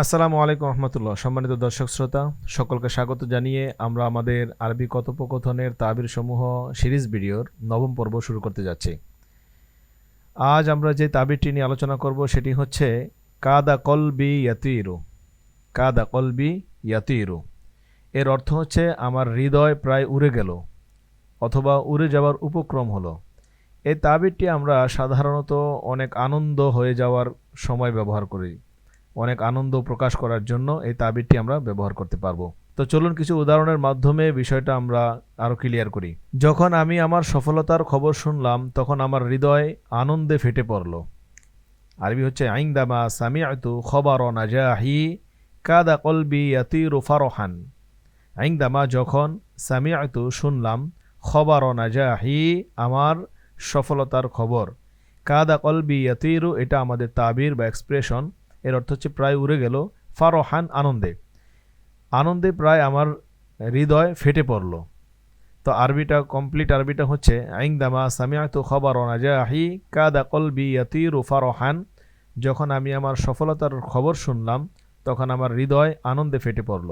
আসসালামু আলাইকুম রহমতুল্লাহ। সম্মানিত দর্শক শ্রোতা, সকলকে স্বাগত জানিয়ে আমরা আমাদের আরবি কথোপকথনের তাবির সমূহ সিরিজ ভিডিওর নবম পর্ব শুরু করতে যাচ্ছি। আজ আমরা যে তাবিরটি নিয়ে আলোচনা করব সেটি হচ্ছে, কাদা কলবি ইয়াতিরু। কাদা কলবি ইয়াতিরু। এর অর্থ হচ্ছে, আমার হৃদয় প্রায় উড়ে গেল, অথবা উড়ে যাওয়ার উপক্রম হলো। এই তাবিরটি আমরা সাধারণত অনেক আনন্দ হয়ে যাওয়ার সময় ব্যবহার করি। অনেক আনন্দ প্রকাশ করার জন্য এই তাবিরটি আমরা ব্যবহার করতে পারব। তো চলুন কিছু উদাহরণের মাধ্যমে বিষয়টা আমরা আরও ক্লিয়ার করি। যখন আমি আমার সফলতার খবর শুনলাম, তখন আমার হৃদয় আনন্দে ফেটে পড়ল। আরবি হচ্ছে আইংদামা সামিয়াতু খবর নাজাহি কাদা কলবি ইয়াতিরু ফারহান। আইংদামা যখন সামিয়াতু শুনলাম, খবর নাজাহি আমার সফলতার খবর। কাদা কলবি ইয়াতিরু এটা আমাদের তাবির বা এক্সপ্রেশন। এর অর্থ হচ্ছে প্রায় উড়ে গেল, ফারহান আনন্দে। আনন্দে প্রায় আমার হৃদয় ফেটে পড়ল। তো আরবিটা কমপ্লিট আরবিটা হচ্ছে আইংদামা সামিয়াতু খবর নাজাহি কাদা কলবি ইয়াতিরু ফারহান। যখন আমি আমার সফলতার খবর শুনলাম, তখন আমার হৃদয় আনন্দে ফেটে পড়ল।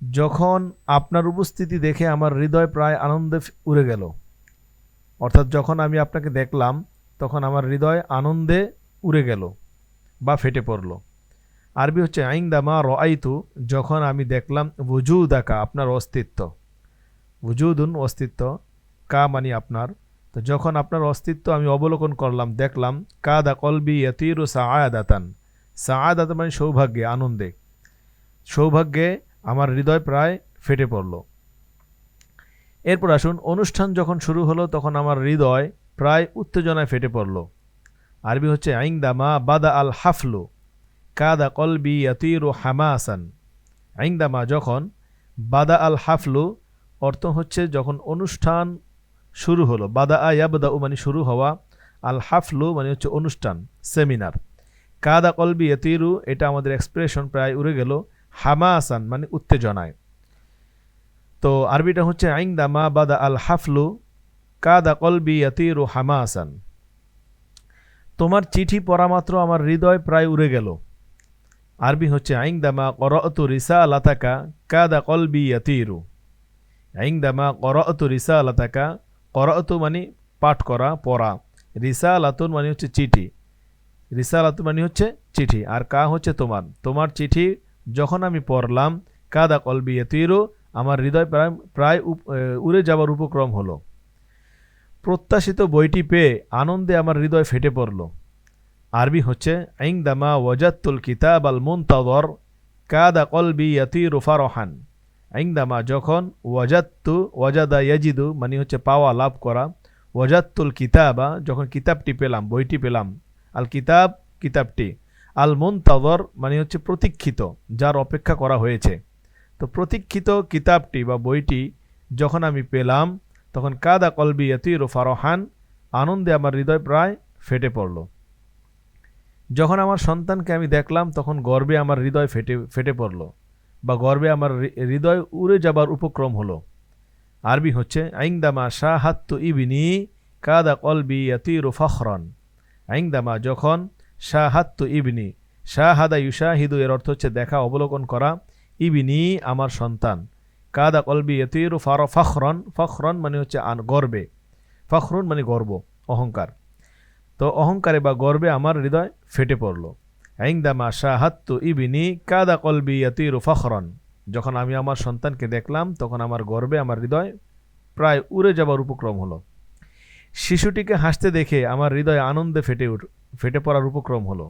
যখন আপনার উপস্থিতি দেখে আমার হৃদয় প্রায় আনন্দে উড়ে গেল, অর্থাৎ যখন আমি আপনাকে দেখলাম, তখন আমার হৃদয় আনন্দে উড়ে গেল। বা ফেটে পড়ল। আরবি হচ্ছে আইংদামা রআইতু, যখন আমি দেখলাম বুজুদাকা আপনার অস্তিত্ব। বুজুদুন অস্তিত্ব, কা মানি আপনার। তো যখন আপনার অস্তিত্ব আমি অবলোকন করলাম, দেখলাম কা কাদা কলবি ইয়তিরু সাআদাতান। সাআদাত মানে সৌভাগ্যে, আনন্দে। সৌভাগ্যে আমার হৃদয় প্রায় ফেটে পড়ল। এরপর আসুন, অনুষ্ঠান যখন শুরু হলো, তখন আমার হৃদয় প্রায় উত্তেজনায় ফেটে পড়ল। আরবি হচ্ছে আইংদামা বাদা আল হাফলু, কাদা কলবি ইয়াতিরু হামাসান। আইংদামা যখন বাদা আল হাফলু, অর্থ হচ্ছে যখন অনুষ্ঠান শুরু হলো, বাদা আ ইয়াবদা উ মানে শুরু হওয়া, আল হাফলু মানে হচ্ছে অনুষ্ঠান, সেমিনার। কাদা কলবি ইয়াতিরু, এটা আমাদের এক্সপ্রেশন প্রায় উড়ে গেল, হামাসান মানে উত্তেজনায়। তো আরবিটা হচ্ছে আইংদামা বাদা আল হাফলু, কাদা কলবি ইয়াতিরু হামাসান। তোমার চিঠি পড়া মাত্র আমার হৃদয় প্রায় উড়ে গেল। আরবি হচ্ছে আইংদামা করত রিসা আলাতাকা কাদা কলবি ইয়াতিরু। আইংদামা করত রিসা আলাতাকা করত মানে পাঠ করা, পড়া। রিসা আলাতুন মানে হচ্ছে চিঠি। রিসা আলাতুন মানে হচ্ছে চিঠি। আর কা হচ্ছে তোমার? তোমার চিঠি যখন আমি পড়লাম, কাদা কলবি ইয়াতিরু, আমার হৃদয় প্রায় প্রায় উড়ে যাবার উপক্রম হলো। প্রত্যাশিত বইটি পেয়ে আনন্দে আমার হৃদয় ফেটে পড়ল। আরবি হচ্ছে আইংদামা ওয়াজাত্তুল কিতাব আল মুনতাদর, কাদা কলবি ইয়াতিরু ফারহান। আইংদামা যখন ওয়াজাত্তু ওয়াজাদা ইয়াজিদু মানে হচ্ছে পাওয়া, লাভ করা। ওয়াজাত্তুল কিতাবা যখন কিতাবটি পেলাম, বইটি পেলাম, আল কিতাব কিতাবটি। আল মুনতাদর মানে হচ্ছে প্রতীক্ষিত, যার অপেক্ষা করা হয়েছে। তো প্রতীক্ষিত কিতাবটি বা বইটি যখন আমি পেলাম তখন কাদা কলবি ইয়াতির ফারহান, আনন্দে আমার হৃদয় প্রায় ফেটে পড়ল। যখন আমার সন্তানকে আমি দেখলাম, তখন গর্বে আমার হৃদয় ফেটে ফেটে পড়ল বা গর্বে আমার হৃদয় উড়ে যাবার উপক্রম হলো। আরবি হচ্ছে আইংদামা শাহাত্তু ইবিনি কাদা কলবি ইয়াতির ফখরন। আইংদামা যখন, শাহাত্তু ইবিনি, শাহাদা ইউশাহিদু এর অর্থ হচ্ছে দেখা, অবলোকন করা, ইবিনি আমার সন্তান। কাদা কলবি এতিরু ফার ফখরন ফখরন মানে হচ্ছে আন, গর্বে। ফখরুন মানে গর্ব, অহংকার। তো অহংকারে বা গর্বে আমার হৃদয় ফেটে পড়ল। আইংদামা শাহাত্তু ইবিনি কাদা কলবি এতিরু ফখরন। যখন আমি আমার সন্তানকে দেখলাম, তখন আমার গর্বে আমার হৃদয় প্রায় উড়ে যাবার উপক্রম হলো। শিশুটিকে হাসতে দেখে আমার হৃদয় আনন্দে ফেটে উঠ, ফেটে পড়ার উপক্রম হলো।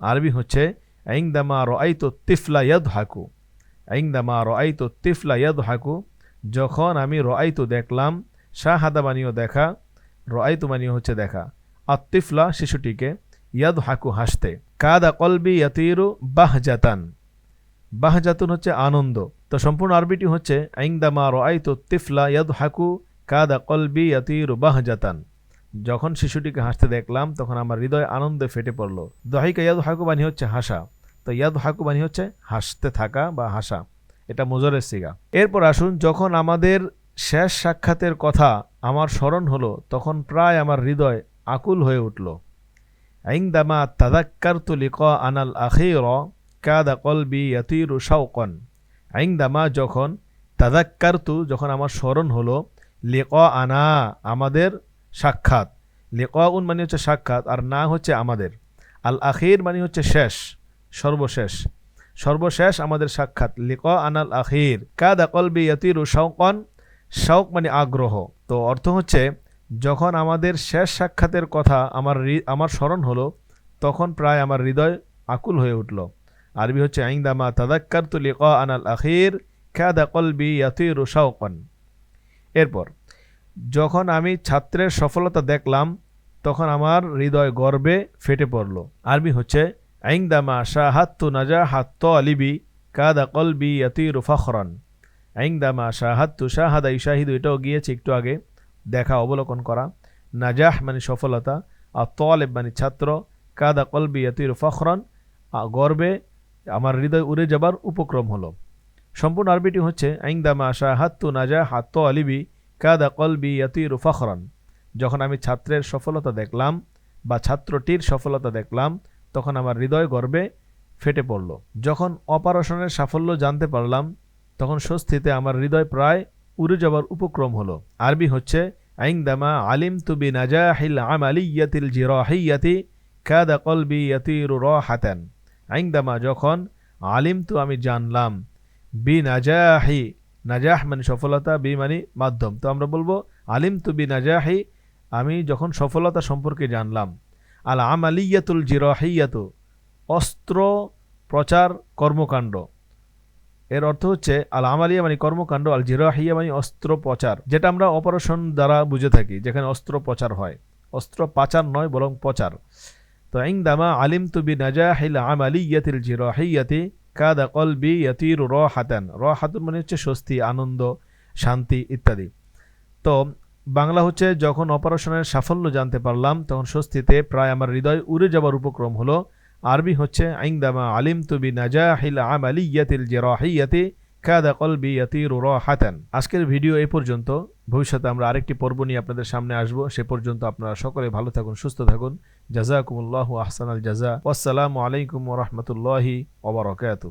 আরবি হচ্ছে আইংদামা রআইতো তিফলা ইয়াদ হাকু আইংদামা রআইতো তিফলা ইয়াদ হাকু যখন আমি রআইতো দেখলাম, শাহাদা বানিও দেখা, রআইতো মানিও হচ্ছে দেখা। আত্তিফলা শিশুটিকে ইয়াদ হাকু হাসতে। কাদা কলবি ইয়াতিরু বাহজাতান। বাহজাতুন হচ্ছে আনন্দ। তো সম্পূর্ণ আরবিটি হচ্ছে আইংদামা রআইতো তিফলা ইয়াদ হাকু কাদা কলবি ইয়াতিরু বাহজাতান। যখন শিশুটিকে হাসতে দেখলাম, তখন আমার হৃদয় আনন্দে ফেটে পড়ল। দহিকা ইয়াদ হাকু বানি হচ্ছে হাসা। তো ইয়াদ হাকুবানি মানে হচ্ছে হাসতে থাকা বা হাসা। এটা মোজরের সিগা। এরপর আসুন, যখন আমাদের শেষ সাক্ষাতের কথা আমার স্মরণ হলো, তখন প্রায় আমার হৃদয় আকুল হয়ে উঠল। আইংদামা তাদাক্কারতু লিক আনাল আখির কাদা কলবি ইয়াতিরু আইং আইংদামা যখন তাদাক্কারতু, যখন আমার স্মরণ হলো, লিক আনা আমাদের সাক্ষাৎ। লেক উন মানে হচ্ছে সাক্ষাৎ, আর না হচ্ছে আমাদের। আল আখির মানে হচ্ছে শেষ। সর্বশেষ। সর্বশেষ আমাদের সাক্ষাৎ। লিক আনাল আখির। কাদা কলবি ইয়াতিরু শৌকন শৌক মানে আগ্রহ। তো অর্থ হচ্ছে, যখন আমাদের শেষ সাক্ষাতের কথা আমার আমার স্মরণ হলো, তখন প্রায় আমার হৃদয় আকুল হয়ে উঠল। আরবি হচ্ছে, আইন্দামা তাদাক্কার তু লিক আনাল আখির, কাদা কলবি ইয়াতিরু শৌকন এরপর, যখন আমি ছাত্রের সফলতা দেখলাম, তখন আমার হৃদয় গর্বে ফেটে পড়ল। আরবি হচ্ছে শাহাত্তু নাজা হাত্ত আলিবি কাদা কলবি ইয়াতিরু ফখরন আইংদামা শাহাত্তু শাহাদা ইশাহিদু এটাও গিয়েছে একটু আগে। দেখা, অবলোকন করা। নাজাহ মানে সফলতা। আর তলেব মানে ছাত্র। কাদা কলবি ইয়াতিরু ফখরন। গর্বে আমার হৃদয় উড়ে যাবার উপক্রম হলো। সম্পূর্ণ আরবিটি হচ্ছে আইংদামা শাহাত্তু নাজা হাত্ত আলিবি কাদা কলবি ইয়াতিরু ফখরন। যখন আমি ছাত্রের সফলতা দেখলাম বা ছাত্রটির সফলতা দেখলাম তখন আমার হৃদয় গর্বে ফেটে পড়ল। যখন অপারেশনের সাফল্য জানতে পারলাম, তখন স্বস্তিতে আমার হৃদয় প্রায় উড়ে যাবার উপক্রম হলো। আরবি হচ্ছে আইংদামা আলিম তুবি নাজাহিল আমালিয়াতিল জিরাহিয়াতি কাদা কলবি ইয়াতিরু রাহাতান। আইংদামা যখন আলিম তু আমি জানলাম বি নাজাহি নাজাহ মানে সফলতা, বি মানে মাধ্যম। তো আমরা বলব আলিম তু বি নাজাহি আমি যখন সফলতা সম্পর্কে জানলাম। আল আমালিয়াতুল জিরাহিয়াতু, অস্ত্র প্রচার কর্মকাণ্ড। এর অর্থ হচ্ছে আল আমালিয়া মানে কর্মকাণ্ড আল জিরাহিয়া মানে অস্ত্র প্রচার, যেটা আমরা অপারেশন দ্বারা বুঝে থাকি, যেখানে অস্ত্র প্রচার হয়। অস্ত্র পাচার নয়, বরং প্রচার। তো ইংদামা আলিম তুবি নাজাহিল আমালিয়াতিল জিরাহিয়াতি, কাদা কলবি ইয়াতির র হাতান র হাতুন মানে হচ্ছে স্বস্তি, আনন্দ, শান্তি ইত্যাদি। তো বাংলা হচ্ছে, যখন অপারেশনের সাফল্য জানতে পারলাম, তখন স্বস্তিতে প্রায় আমার হৃদয় উড়ে যাবার উপক্রম হলো। আরবি হচ্ছে আইংদামা আলিম তুবি নাজাহিল আমালিয়াতিল জিরাহিয়াতি কাদা কলবি ইয়াতির হাতান আজকের ভিডিও এ পর্যন্ত। ভবিষ্যতে আমরা আরেকটি পর্ব নিয়ে আপনাদের সামনে আসব। সে পর্যন্ত আপনারা সকলে ভালো থাকুন, সুস্থ থাকুন। জাজাকুমুল্লাহ আহসানাল জাজা। আসসালামু আলাইকুম ওরহমতুল্লাহি ওবরাকাতু